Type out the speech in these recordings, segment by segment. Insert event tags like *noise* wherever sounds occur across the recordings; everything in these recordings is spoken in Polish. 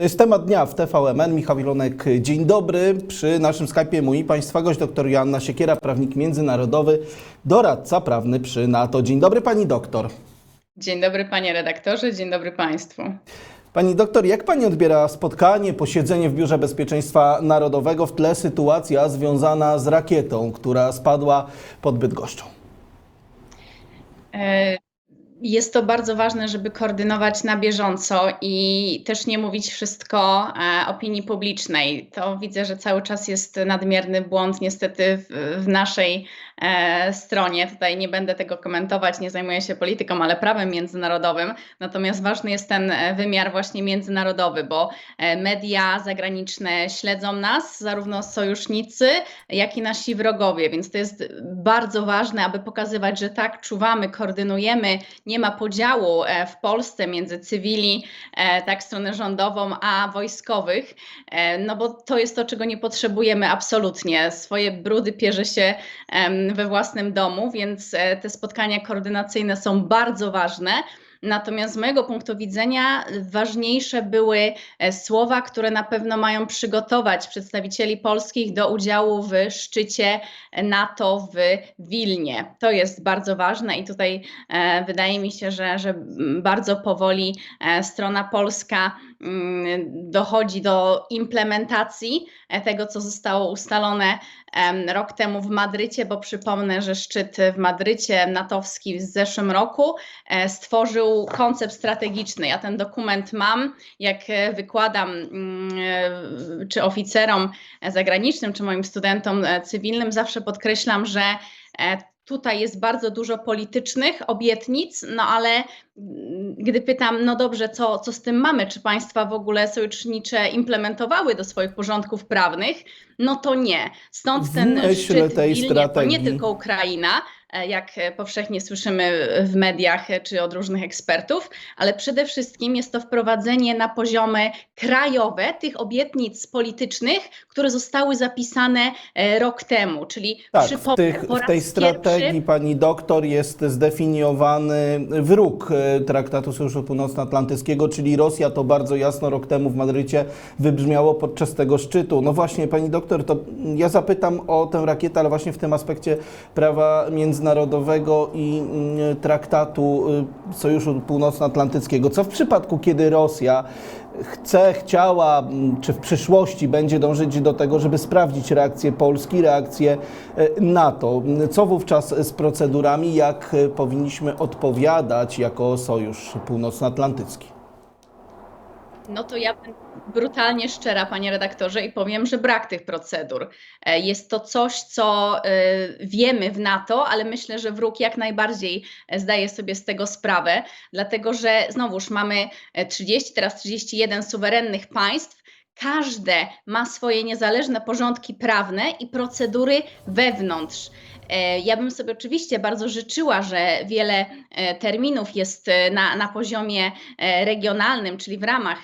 To jest temat dnia w TVMN. Michał Ilonek, dzień dobry. Przy naszym Skype'ie mój Państwa gość dr Joanna Siekiera, prawnik międzynarodowy, doradca prawny przy NATO. Dzień dobry Pani doktor. Dzień dobry panie redaktorze, dzień dobry państwu. Pani doktor, jak Pani odbiera spotkanie, posiedzenie w Biurze Bezpieczeństwa Narodowego w tle sytuacja związana z rakietą, która spadła pod Bydgoszczą? E, Jest to bardzo ważne, żeby koordynować na bieżąco i też nie mówić wszystko e, opinii publicznej. To widzę, że cały czas jest nadmierny błąd niestety w, w naszej e, stronie. Tutaj nie będę tego komentować, nie zajmuję się polityką, ale prawem międzynarodowym. Natomiast ważny jest ten e, wymiar właśnie międzynarodowy, bo e, media zagraniczne śledzą nas, zarówno sojusznicy, jak i nasi wrogowie, więc to jest bardzo ważne, aby pokazywać, że tak, czuwamy, koordynujemy, nie ma podziału e, w Polsce między cywili, e, tak, stronę rządową, a wojskowych, e, no bo to jest to, czego nie potrzebujemy absolutnie. Swoje brudy pierze się we własnym domu, więc te spotkania koordynacyjne są bardzo ważne. Natomiast z mojego punktu widzenia ważniejsze były e, słowa, które na pewno mają przygotować przedstawicieli polskich do udziału w szczycie NATO w Wilnie. To jest bardzo ważne i tutaj e, wydaje mi się, że, że bardzo powoli e, strona polska dochodzi do implementacji e, tego, co zostało ustalone rok temu w Madrycie, bo przypomnę, że szczyt w Madrycie natowski w zeszłym roku e, stworzył koncept strategiczny. Ja ten dokument mam, jak e, wykładam mm, czy oficerom zagranicznym, czy moim studentom cywilnym, zawsze podkreślam, że tutaj jest bardzo dużo politycznych obietnic, no ale gdy pytam, no dobrze, co, co z tym mamy, czy państwa w ogóle sojusznicze implementowały do swoich porządków prawnych, no to nie. Stąd ten szczyt tej Wilnie, nie tylko Ukraina, jak e, powszechnie słyszymy w mediach e, czy od różnych ekspertów, ale przede wszystkim jest to wprowadzenie na poziomy krajowe tych obietnic politycznych, które zostały zapisane e, rok temu, czyli Tak, w, tych, w tej strategii pierwszy pani doktor jest zdefiniowany wróg e, Traktatu Sojuszu Północnoatlantyckiego, czyli Rosja. To bardzo jasno rok temu w Madrycie wybrzmiało podczas tego szczytu. No właśnie, pani doktor, to ja zapytam o tę rakietę, ale właśnie w tym aspekcie prawa międzynarodowego i mm, Traktatu y, Sojuszu Północnoatlantyckiego. Co w przypadku, kiedy Rosja chce, chciała, m, czy w przyszłości będzie dążyć do tego, żeby sprawdzić reakcję Polski, reakcję e, NATO. Co wówczas z procedurami, jak e, powinniśmy odpowiadać jako Sojusz Północnoatlantycki? No to ja będę brutalnie szczera, panie redaktorze, i powiem, że brak tych procedur. E, Jest to coś, co e, wiemy w NATO, ale myślę, że wróg jak najbardziej e, zdaje sobie z tego sprawę, dlatego że znowuż mamy e, 30, teraz 31 suwerennych państw. Każde ma swoje niezależne porządki prawne i procedury wewnątrz. E, Ja bym sobie oczywiście bardzo życzyła, że wiele e, terminów jest e, na, na poziomie regionalnym, czyli w ramach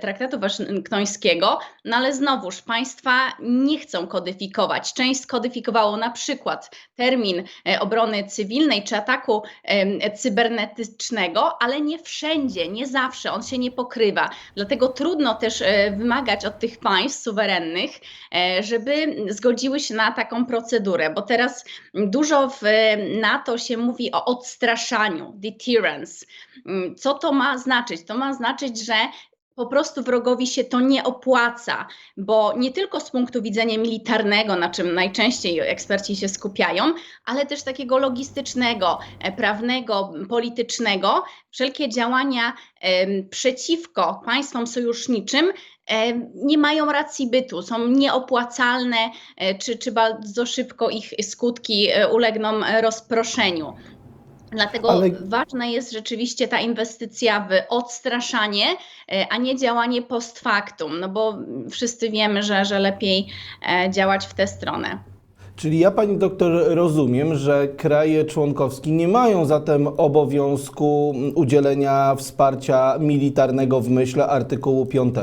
traktatu waszyngtońskiego, no ale znowuż państwa nie chcą kodyfikować. Część skodyfikowało na przykład termin obrony cywilnej czy ataku cybernetycznego, ale nie wszędzie, nie zawsze, on się nie pokrywa. Dlatego trudno też wymagać od tych państw suwerennych, żeby zgodziły się na taką procedurę, bo teraz dużo w NATO się mówi o odstraszaniu, deterrence. Co to ma znaczyć? To ma znaczyć, że po prostu wrogowi się to nie opłaca, bo nie tylko z punktu widzenia militarnego, na czym najczęściej eksperci się skupiają, ale też takiego logistycznego, e, prawnego, politycznego. Wszelkie działania przeciwko państwom sojuszniczym em, nie mają racji bytu, są nieopłacalne, e, czy, czy bardzo szybko ich skutki e, ulegną e, rozproszeniu. Dlatego Ale- ważna jest rzeczywiście ta inwestycja w odstraszanie, e, a nie działanie post factum, no bo wszyscy wiemy, że, że lepiej e, działać w tę stronę. Czyli ja, pani doktor, rozumiem, że kraje członkowskie nie mają zatem obowiązku udzielenia wsparcia militarnego w myśl artykułu 5.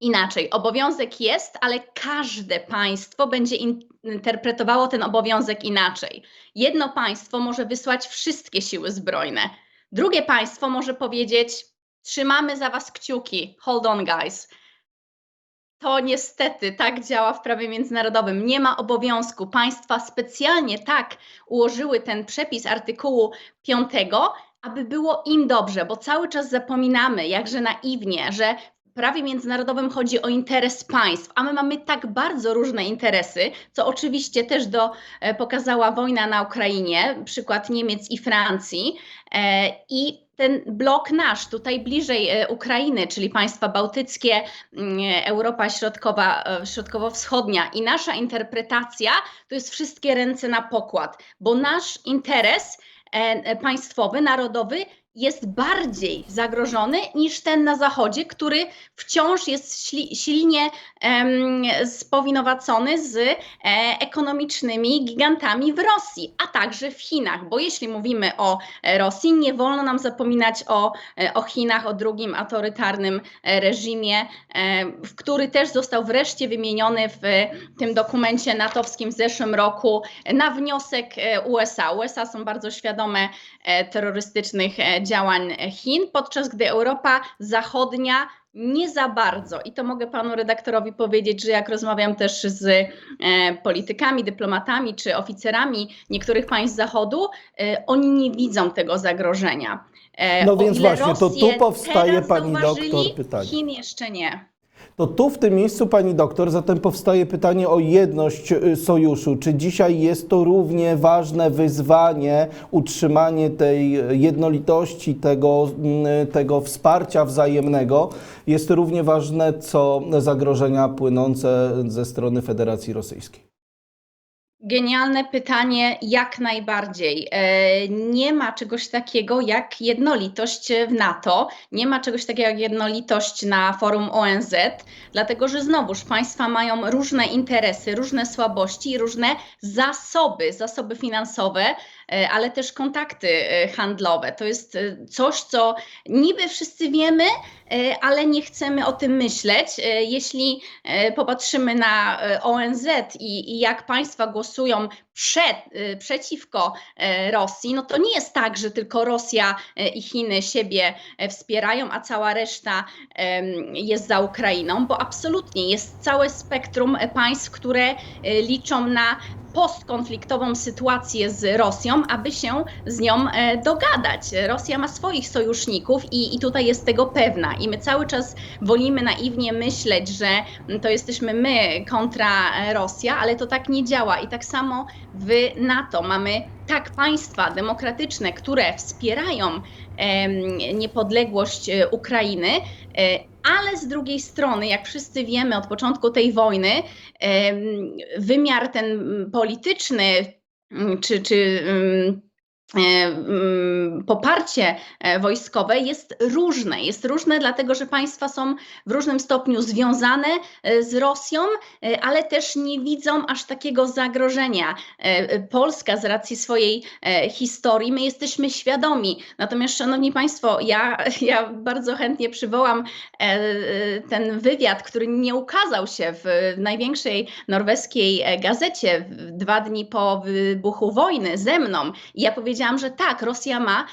Inaczej, obowiązek jest, ale każde państwo będzie in- interpretowało ten obowiązek inaczej. Jedno państwo może wysłać wszystkie siły zbrojne, drugie państwo może powiedzieć: trzymamy za was kciuki. Hold on, guys. To niestety tak działa w prawie międzynarodowym. Nie ma obowiązku. Państwa specjalnie tak ułożyły ten przepis artykułu 5, aby było im dobrze, bo cały czas zapominamy, jakże naiwnie, że prawie międzynarodowym chodzi o interes państw, a my mamy tak bardzo różne interesy, co oczywiście też do, e, pokazała wojna na Ukrainie, przykład Niemiec i Francji. E, I ten blok nasz, tutaj bliżej e, Ukrainy, czyli państwa bałtyckie, mm, Europa Środkowa, Środkowo-Wschodnia i nasza interpretacja to jest wszystkie ręce na pokład, bo nasz interes państwowy, narodowy jest bardziej zagrożony niż ten na Zachodzie, który wciąż jest silnie em, spowinowacony z e, ekonomicznymi gigantami w Rosji, a także w Chinach, bo jeśli mówimy o e, Rosji, nie wolno nam zapominać o, e, o Chinach, o drugim autorytarnym e, reżimie, e, w który też został wreszcie wymieniony w tym dokumencie natowskim w zeszłym roku na wniosek USA. USA są bardzo świadome terrorystycznych działań Chin, podczas gdy Europa Zachodnia nie za bardzo. I to mogę panu redaktorowi powiedzieć, że jak rozmawiam też z e, politykami, dyplomatami czy oficerami niektórych państw Zachodu, e, oni nie widzą tego zagrożenia. E, No więc właśnie, to tu Rosję powstaje, pani doktor, pytanie. Chin jeszcze nie. To tu w tym miejscu, pani doktor, zatem powstaje pytanie o jedność y, sojuszu. Czy dzisiaj jest to równie ważne wyzwanie, utrzymanie tej jednolitości, tego, mm, tego wsparcia wzajemnego, jest równie ważne co zagrożenia płynące ze strony Federacji Rosyjskiej? Genialne pytanie, jak najbardziej. E, Nie ma czegoś takiego jak jednolitość w NATO, nie ma czegoś takiego jak jednolitość na forum ONZ, dlatego że znowuż państwa mają różne interesy, różne słabości i różne zasoby, zasoby finansowe, e, ale też kontakty e, handlowe. To jest coś, co niby wszyscy wiemy, ale nie chcemy o tym myśleć. E, Jeśli e, popatrzymy na e, ONZ i, i jak państwa głosują przed, e, przeciwko e, Rosji, no to nie jest tak, że tylko Rosja e, i Chiny siebie e, wspierają, a cała reszta jest za Ukrainą, bo absolutnie jest całe spektrum e, państw, które e, liczą na postkonfliktową sytuację z Rosją, aby się z nią e, dogadać. Rosja ma swoich sojuszników i, i tutaj jest tego pewna. I my cały czas wolimy naiwnie myśleć, że mm, to jesteśmy my kontra e, Rosja, ale to tak nie działa. I tak samo w NATO mamy tak państwa demokratyczne, które wspierają niepodległość e, Ukrainy, ale z drugiej strony, jak wszyscy wiemy od początku tej wojny, wymiar ten polityczny mm, czy, czy mm, poparcie e, wojskowe jest różne. Jest różne, dlatego że państwa są w różnym stopniu związane e, z Rosją, e, ale też nie widzą aż takiego zagrożenia. E, e, Polska z racji swojej e, historii, my jesteśmy świadomi. Natomiast, szanowni państwo, ja, *laughs* ja bardzo chętnie przywołam e, e, ten wywiad, który nie ukazał się w największej norweskiej e, gazecie dwa dni po wybuchu wojny ze mną. I ja powiedziałam, że tak, Rosja ma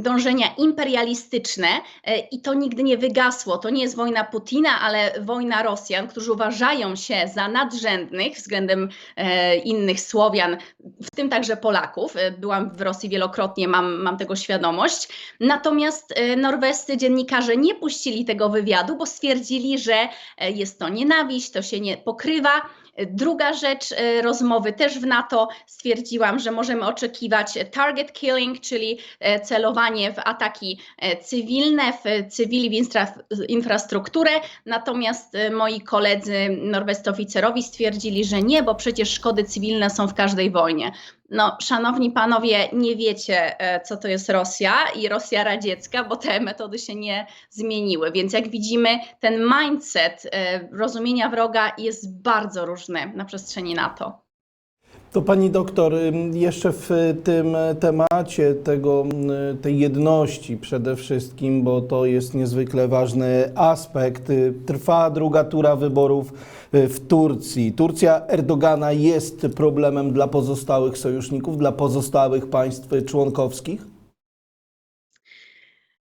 dążenia imperialistyczne e, i to nigdy nie wygasło. To nie jest wojna Putina, ale wojna Rosjan, którzy uważają się za nadrzędnych względem e, innych Słowian, w tym także Polaków. E, Byłam w Rosji wielokrotnie, mam, mam tego świadomość. Natomiast norwescy dziennikarze nie puścili tego wywiadu, bo stwierdzili, że jest to nienawiść, to się nie pokrywa. Druga rzecz, e, rozmowy też w NATO stwierdziłam, że możemy oczekiwać target killing, czyli e, celowanie w ataki e, cywilne, w cywili, w infra, infrastrukturę. Natomiast moi koledzy norwescy oficerowi stwierdzili, że nie, bo przecież szkody cywilne są w każdej wojnie. No, szanowni panowie, nie wiecie, e, co to jest Rosja i Rosja radziecka, bo te metody się nie zmieniły. Więc jak widzimy, ten mindset e, rozumienia wroga jest bardzo różny na przestrzeni NATO. To pani doktor, jeszcze w tym temacie tego, y, tej jedności przede wszystkim, bo to jest niezwykle ważny aspekt. Trwa druga tura wyborów y, w Turcji. Turcja Erdogana jest problemem dla pozostałych sojuszników, dla pozostałych państw członkowskich?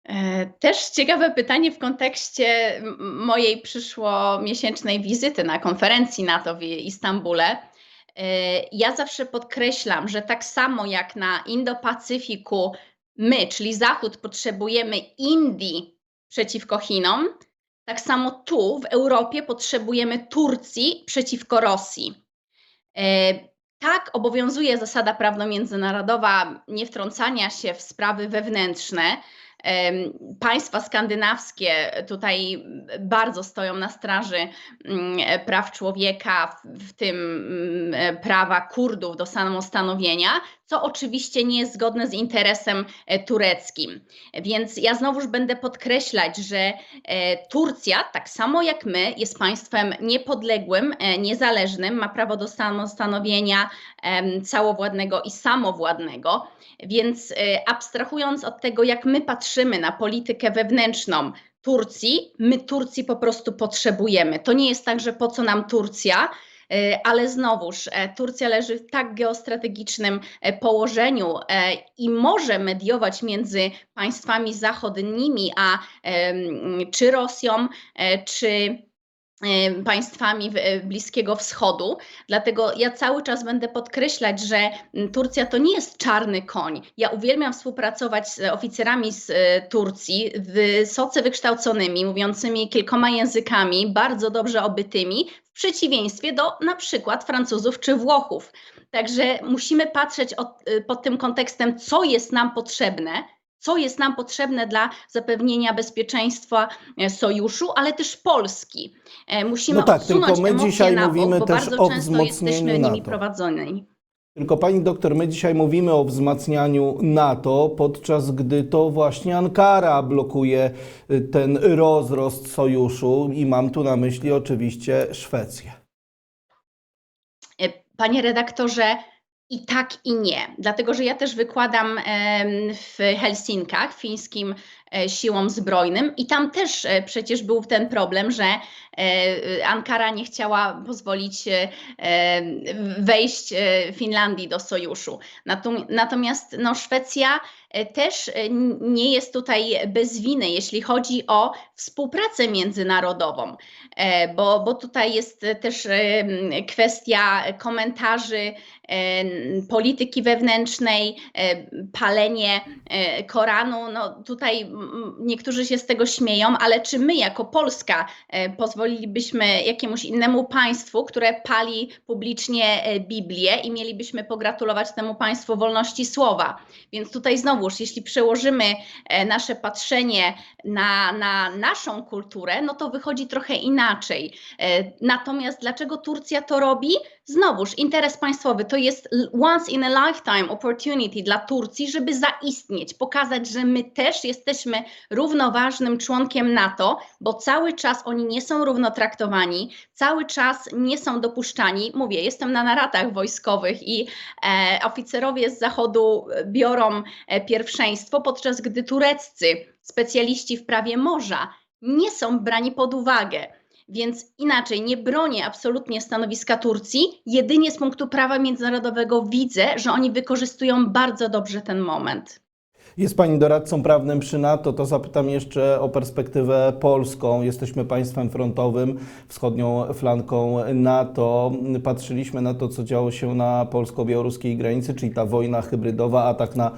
E, Też ciekawe pytanie w kontekście mojej przyszłomiesięcznej wizyty na konferencji NATO w Istambule. E, Ja zawsze podkreślam, że tak samo jak na Indo-Pacyfiku my, czyli Zachód, potrzebujemy Indii przeciwko Chinom, tak samo tu w Europie potrzebujemy Turcji przeciwko Rosji. E, Tak, obowiązuje zasada prawno-międzynarodowa niewtrącania się w sprawy wewnętrzne. Państwa skandynawskie tutaj bardzo stoją na straży mm, praw człowieka, w w tym mm, e, prawa Kurdów do samostanowienia, co oczywiście nie jest zgodne z interesem e, tureckim. Więc ja znowuż będę podkreślać, że e, Turcja, tak samo jak my, jest państwem niepodległym, e, niezależnym, ma prawo do samostanowienia całowładnego i samowładnego. Więc abstrahując od tego, jak my patrzymy na politykę wewnętrzną Turcji, my Turcji po prostu potrzebujemy. To nie jest tak, że po co nam Turcja, ale znowuż e, Turcja leży w tak geostrategicznym e, położeniu e, i może mediować między państwami zachodnimi, a czy Rosją, e, czy państwami w- e, Bliskiego Wschodu. Dlatego ja cały czas będę podkreślać, że mm, Turcja to nie jest czarny koń. Ja uwielbiam współpracować z oficerami z e, Turcji, wysoce wykształconymi, mówiącymi kilkoma językami, bardzo dobrze obytymi, w przeciwieństwie do na przykład Francuzów czy Włochów. Także musimy patrzeć od, pod tym kontekstem, co jest nam potrzebne, co jest nam potrzebne dla zapewnienia bezpieczeństwa e, sojuszu, ale też Polski. E, Musimy No tak, odsunąć tylko my dzisiaj na bok, mówimy bo też bardzo o często wzmocnieniu jesteśmy nimi NATO. prowadzeni. Tylko pani doktor, my dzisiaj mówimy o wzmacnianiu NATO, podczas gdy to właśnie Ankara blokuje y, ten rozrost sojuszu i mam tu na myśli oczywiście Szwecję. E, Panie redaktorze, i tak, i nie. Dlatego, że ja też wykładam w Helsinkach, fińskim e, siłom zbrojnym, i tam też e, przecież był ten problem, że e, Ankara nie chciała pozwolić e, e, wejść e, Finlandii do sojuszu. Natom- Natomiast no, Szwecja e, też e, nie jest tutaj bez winy, jeśli chodzi o współpracę międzynarodową, e, bo, bo tutaj jest e, też kwestia komentarzy polityki wewnętrznej, e, palenie e, Koranu. No tutaj niektórzy się z tego śmieją, ale czy my jako Polska e, pozwolilibyśmy jakiemuś innemu państwu, które pali publicznie e, Biblię i mielibyśmy pogratulować temu państwu wolności słowa? Więc tutaj znowuż, jeśli przełożymy e, nasze patrzenie na, na naszą kulturę, no to wychodzi trochę inaczej. Natomiast dlaczego Turcja to robi? Znowuż, interes państwowy to jest once in a lifetime opportunity dla Turcji, żeby zaistnieć, pokazać, że my też jesteśmy równoważnym członkiem NATO, bo cały czas oni nie są równo traktowani, cały czas nie są dopuszczani. Mówię, jestem na naradach wojskowych i e, oficerowie z Zachodu biorą e, pierwszeństwo, podczas gdy tureccy specjaliści w prawie morza nie są brani pod uwagę. Więc inaczej, nie bronię absolutnie stanowiska Turcji, jedynie z punktu prawa międzynarodowego widzę, że oni wykorzystują bardzo dobrze ten moment. Jest pani doradcą prawnym przy NATO, to zapytam jeszcze o perspektywę polską. Jesteśmy państwem frontowym, wschodnią flanką NATO. Patrzyliśmy na to, co działo się na polsko-białoruskiej granicy, czyli ta wojna hybrydowa, atak na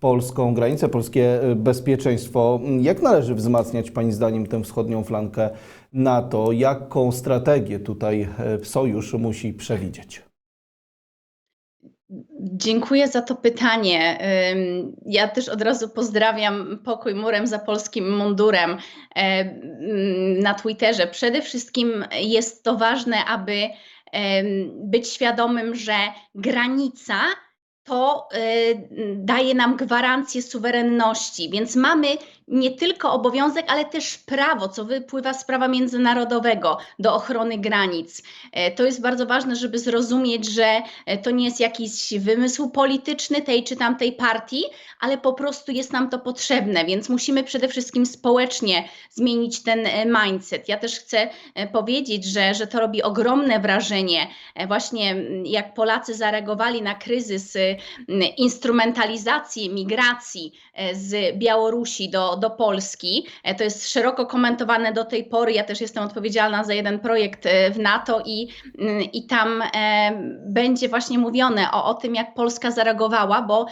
polską granicę, polskie y, bezpieczeństwo. Jak należy wzmacniać Pani zdaniem tę wschodnią flankę NATO? Jaką strategię tutaj y, sojusz musi przewidzieć? Dziękuję za to pytanie. Ja też od razu pozdrawiam pokój murem za polskim mundurem e, na Twitterze. Przede wszystkim jest to ważne, aby być świadomym, że granica to e, daje nam gwarancję suwerenności, więc mamy nie tylko obowiązek, ale też prawo, co wypływa z prawa międzynarodowego do ochrony granic. E, To jest bardzo ważne, żeby zrozumieć, że e, to nie jest jakiś wymysł polityczny tej czy tamtej partii, ale po prostu jest nam to potrzebne, więc musimy przede wszystkim społecznie zmienić ten e, mindset. Ja też chcę powiedzieć, że, że to robi ogromne wrażenie, właśnie mm, jak Polacy zareagowali na kryzys instrumentalizację migracji e, z Białorusi do, do Polski. E, To jest szeroko komentowane do tej pory. Ja też jestem odpowiedzialna za jeden projekt e, w NATO i, i tam będzie właśnie mówione o, o tym, jak Polska zareagowała, bo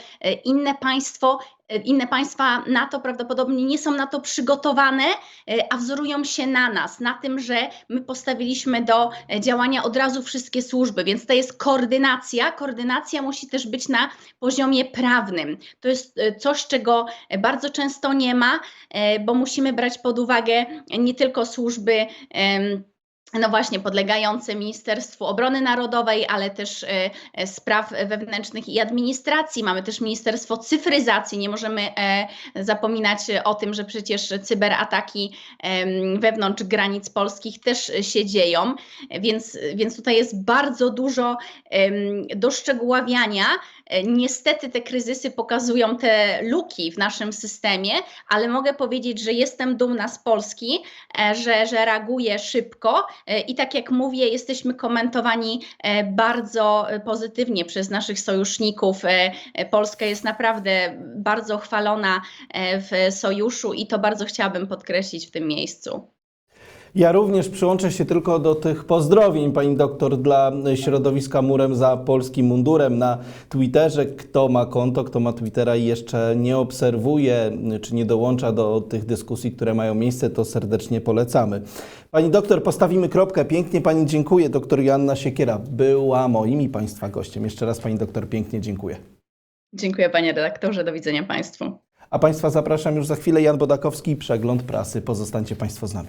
inne państwo inne państwa NATO prawdopodobnie nie są na to przygotowane, e, a wzorują się na nas, na tym, że my postawiliśmy do e, działania od razu wszystkie służby, więc to jest koordynacja. Koordynacja musi też być na poziomie prawnym. To jest e, coś, czego bardzo często nie ma, bo musimy brać pod uwagę nie tylko służby. No właśnie, podlegające Ministerstwu Obrony Narodowej, ale też e, e, spraw wewnętrznych i administracji. Mamy też Ministerstwo Cyfryzacji. Nie możemy e, zapominać o tym, że przecież cyberataki wewnątrz granic polskich też się dzieją, więc, więc tutaj jest bardzo dużo doszczegóławiania. E, Niestety te kryzysy pokazują te luki w naszym systemie, ale mogę powiedzieć, że jestem dumna z Polski, e, że, że reaguje szybko e, i tak jak mówię, jesteśmy komentowani bardzo pozytywnie przez naszych sojuszników. Polska jest naprawdę bardzo chwalona w sojuszu i to bardzo chciałabym podkreślić w tym miejscu. Ja również przyłączę się tylko do tych pozdrowień, pani doktor, dla środowiska Murem za polskim mundurem na Twitterze. Kto ma konto, kto ma Twittera i jeszcze nie obserwuje, czy nie dołącza do tych dyskusji, które mają miejsce, to serdecznie polecamy. Pani doktor, postawimy kropkę. Pięknie pani dziękuję. Doktor Joanna Siekiera była moim i państwa gościem. Jeszcze raz pani doktor pięknie dziękuję. Dziękuję panie redaktorze, do widzenia państwu. A państwa zapraszam już za chwilę. Jan Bodakowski, przegląd prasy. Pozostańcie państwo z nami.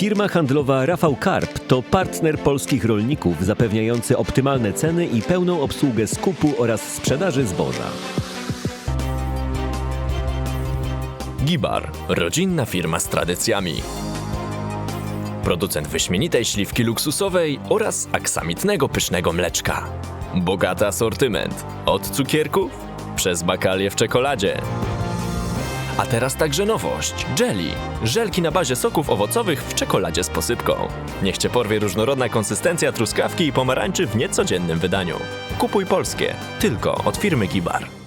Firma handlowa Rafał Karp to partner polskich rolników zapewniający optymalne ceny i pełną obsługę skupu oraz sprzedaży zboża. Gibar. Rodzinna firma z tradycjami. Producent wyśmienitej śliwki luksusowej oraz aksamitnego pysznego mleczka. Bogaty asortyment. Od cukierków przez bakalie w czekoladzie. A teraz także nowość. Jelly. Żelki na bazie soków owocowych w czekoladzie z posypką. Niech Cię porwie różnorodna konsystencja truskawki i pomarańczy w niecodziennym wydaniu. Kupuj polskie. Tylko od firmy Gibar.